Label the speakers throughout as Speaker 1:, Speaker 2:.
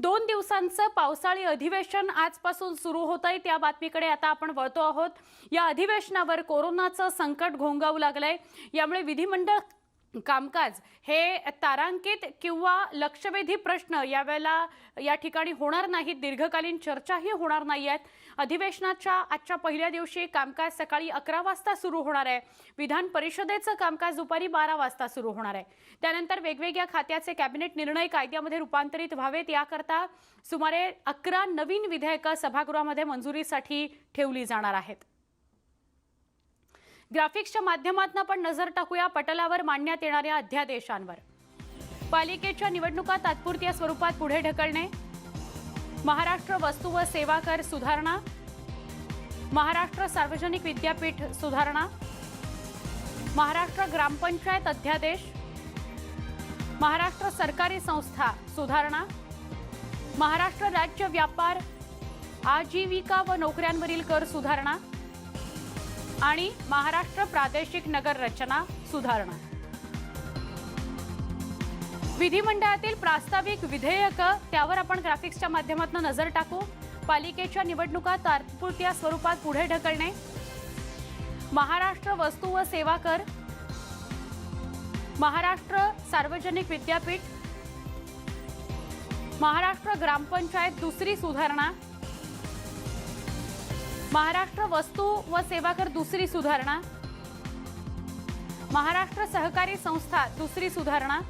Speaker 1: दोन दिवसांचं पावसाळी अधिवेशन आजपासून सुरू होत आहे त्या बातमीकडे आता आपण वळतो आहोत. या अधिवेशनावर कोरोनाचं संकट घोंगावू लागलंय. यामुळे विधिमंडळ कामकाज हे तारांकित किंवा लक्षवेधी प्रश्न यावेळेला या ठिकाणी होणार नाहीत. दीर्घकालीन चर्चाही होणार नाही आहेत. अधिवेशनाच्या आजच्या पहिल्या दिवशी कामकाज सकाळी अकरा वाजता सुरू होणार आहे. विधान परिषदेचं कामकाज दुपारी बारा वाजता सुरू होणार आहे. त्यानंतर वेगवेगळ्या खात्याचे कॅबिनेट निर्णय कायद्यामध्ये रूपांतरित व्हावेत. याकरता सुमारे अकरा नवीन विधेयकं सभागृहामध्ये मंजुरीसाठी ठेवली जाणार आहेत. ग्राफिक्सच्या माध्यमातून आपण नजर टाकूया पटलावर मांडण्यात येणाऱ्या अध्यादेशांवर. पालिकेच्या निवडणुका तात्पुरत्या स्वरूपात पुढे ढकलणे महाराष्ट्र वस्तू व सेवा कर सुधारणा महाराष्ट्र सार्वजनिक विद्यापीठ सुधारणा महाराष्ट्र ग्रामपंचायत अध्यादेश महाराष्ट्र सरकारी संस्था सुधारणा महाराष्ट्र राज्य व्यापार आजीविका व नोकऱ्यांवरील कर सुधारणा आणि महाराष्ट्र प्रादेशिक नगर रचना सुधारणा. विधिमंडळातील प्रास्ताविक विधेयक त्यावर आपण ग्राफिक्सच्या माध्यमातून नजर टाकू. पालिकेच्या निवडणुका तात्पुरत्या स्वरूपात पुढे ढकलणे. महाराष्ट्र वस्तू व सेवा कर. महाराष्ट्र सार्वजनिक विद्यापीठ. महाराष्ट्र ग्रामपंचायत दुसरी सुधारणा. महाराष्ट्र वस्तू व सेवा कर दुसरी सुधारणा. महाराष्ट्र सहकारी संस्था दुसरी सुधारणा.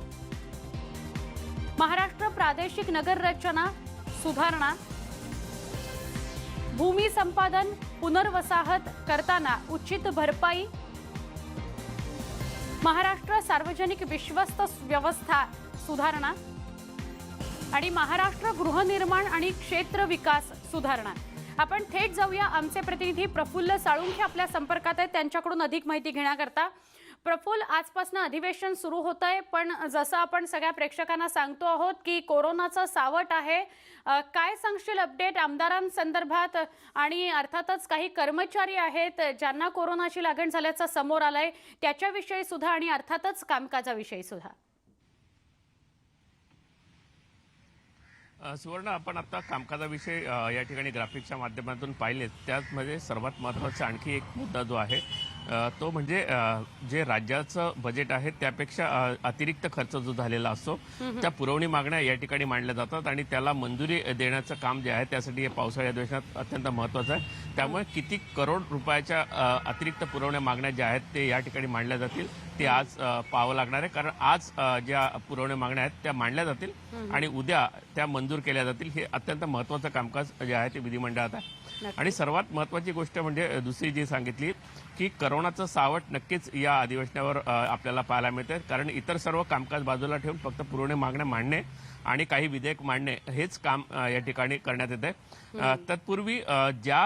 Speaker 1: महाराष्ट्र प्रादेशिक नगर रचना सुधारणा. भूमी संपादन पुनर्वसाहत करताना उचित भरपाई. महाराष्ट्र सार्वजनिक विश्वस्त व्यवस्था सुधारणा. आणि महाराष्ट्र गृहनिर्माण आणि क्षेत्र विकास सुधारणा. आपण थेट जाऊया. आमचे प्रतिनिधी प्रफुल्ल साळुंखे आपल्या संपर्कात आहेत. त्यांच्याकडून अधिक माहिती घेण्याकरता. प्रफुल्ल आजपासून अधिवेशन सुरू होत आहे पण जसं आपण सगळ्या प्रेक्षकांना सांगतो आहोत की कोरोनाचं सावट आहे. काय सांगशील अपडेट आमदारांसंदर्भात? आणि अर्थातच काही कर्मचारी आहेत ज्यांना कोरोनाची लागण झाल्याचं समोर आलंय. त्याच्याविषयी सुद्धा आणि अर्थातच कामकाजाविषयी सुद्धा.
Speaker 2: सुवर्ण आपण आता कामकाजाविषयी या ठिकाणी ग्राफिक्सच्या माध्यमातून पाहिले. त्यामध्ये सर्वात महत्त्वाचा आणखी एक मुद्दा जो आहे तो म्हणजे जे राज्याचं बजेट आहे त्यापेक्षा अतिरिक्त खर्च जो झालेला असतो त्या पुरवणी मागण्या या ठिकाणी मांडल्या जातात आणि त्याला मंजुरी देण्याचं काम जे आहे त्यासाठी हे पावसाळी अधिवेशनात अत्यंत महत्त्वाचं आहे. त्यामुळे किती करोड रुपयाच्या अतिरिक्त पुरवण्या मागण्या ज्या आहेत ते या ठिकाणी मांडल्या जातील. ते आज पाहावं लागणार आहे. कारण आज ज्या पुरवण्या मागण्या आहेत त्या मांडल्या जातील आणि उद्या त्या मंजूर केल्या जातील. हे अत्यंत महत्वाचं कामकाज जे आहे ते विधिमंडळात आहे. आणि सर्वात महत्वाची गोष्ट म्हणजे दुसरी जी सांगितली की करोनाचं सावट नक्कीच या अधिवेशनावर आपल्याला पाहायला मिळते कारण इतर सर्व कामकाज बाजूला ठेवून फक्त पुरवणी मागण्या मांडणे आणि काही विधेयक मांडणे हेच काम या ठिकाणी करण्यात येत आहे तत्पूर्वी ज्या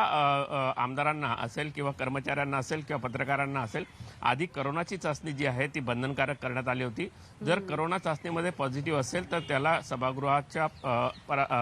Speaker 2: आमदारांना असेल किंवा कर्मचाऱ्यांना असेल किंवा पत्रकारांना असेल आधी करोनाची चाचणी जी आहे ती बंधनकारक करण्यात आली होती. जर करोना चाचणीमध्ये पॉझिटिव्ह असेल तर त्याला सभागृहाच्या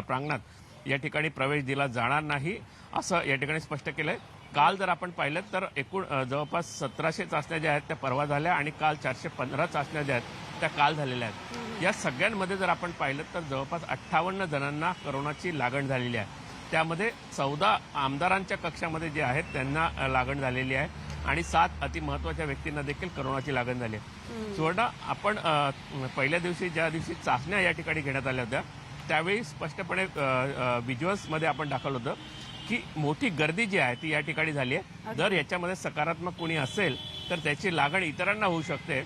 Speaker 2: प्रांगणात या ठिकाणी प्रवेश दिला जाणार नाही असं या ठिकाणी स्पष्ट केलंय. काल जर आपण पाहिलं तर एकूण जवळपास सतराशे चाचण्या ज्या आहेत त्या परवा झाल्या आणि काल चारशे पंधरा चाचण्या ज्या आहेत त्या काल झालेल्या आहेत. या सगळ्यांमध्ये जर आपण पाहिलं तर जवळपास अठ्ठावन्न जणांना करोनाची लागण झालेली आहे. त्यामध्ये चौदा आमदारांच्या कक्षामध्ये जे आहेत त्यांना लागण झालेली आहे. आणि सात अतिमहत्वाच्या व्यक्तींना देखील करोनाची लागण झाली आहे. सुवर्ण आपण पहिल्या दिवशी ज्या दिवशी चाचण्या या ठिकाणी घेण्यात आल्या होत्या त्यावेळी स्पष्टपणे व्हिज्युअल्समध्ये आपण दाखवलं होतं की मोठी गर्दी जी आहे ती या ठिकाणी झाली आहे. जर याच्यामध्ये सकारात्मक कोणी असेल तर त्याची लागण इतरांना होऊ शकते.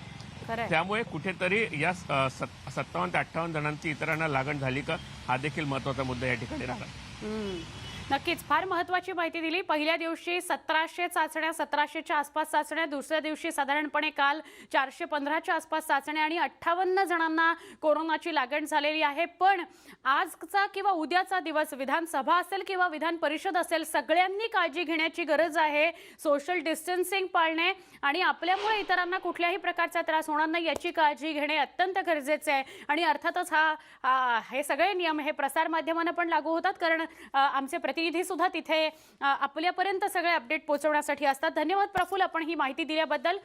Speaker 2: त्यामुळे कुठेतरी या सत्तावन्न ते अठ्ठावन्न जणांची इतरांना लागण झाली का हा देखील महत्त्वाचा मुद्दा या ठिकाणी राहिला
Speaker 1: 嗯。नक्कीच फार महत्वाची माहिती दिली. पहिल्या दिवशी सतराशे चाचण्या सतराशेच्या आसपास चाचण्या दुसऱ्या दिवशी साधारणपणे काल चारशे पंधराच्या आसपास चाचण्या आणि अठ्ठावन्न जणांना कोरोनाची लागण झालेली आहे. पण आजचा किंवा उद्याचा दिवस विधानसभा असेल किंवा विधान परिषद असेल सगळ्यांनी काळजी घेण्याची गरज आहे. सोशल डिस्टन्सिंग पाळणे आणि आपल्यामुळे इतरांना कुठल्याही प्रकारचा त्रास होणार नाही याची काळजी घेणे अत्यंत गरजेचे आहे. आणि अर्थातच हा हे सगळे नियम हे प्रसारमाध्यमांना पण लागू होतात कारण आमचे आमचे प्रतिनिधी सुद्धा तिथे आपल्यापर्यंत सगळे अपडेट पोहोचवण्यासाठी असतात. धन्यवाद प्रफुल आपण ही माहिती दिल्याबद्दल.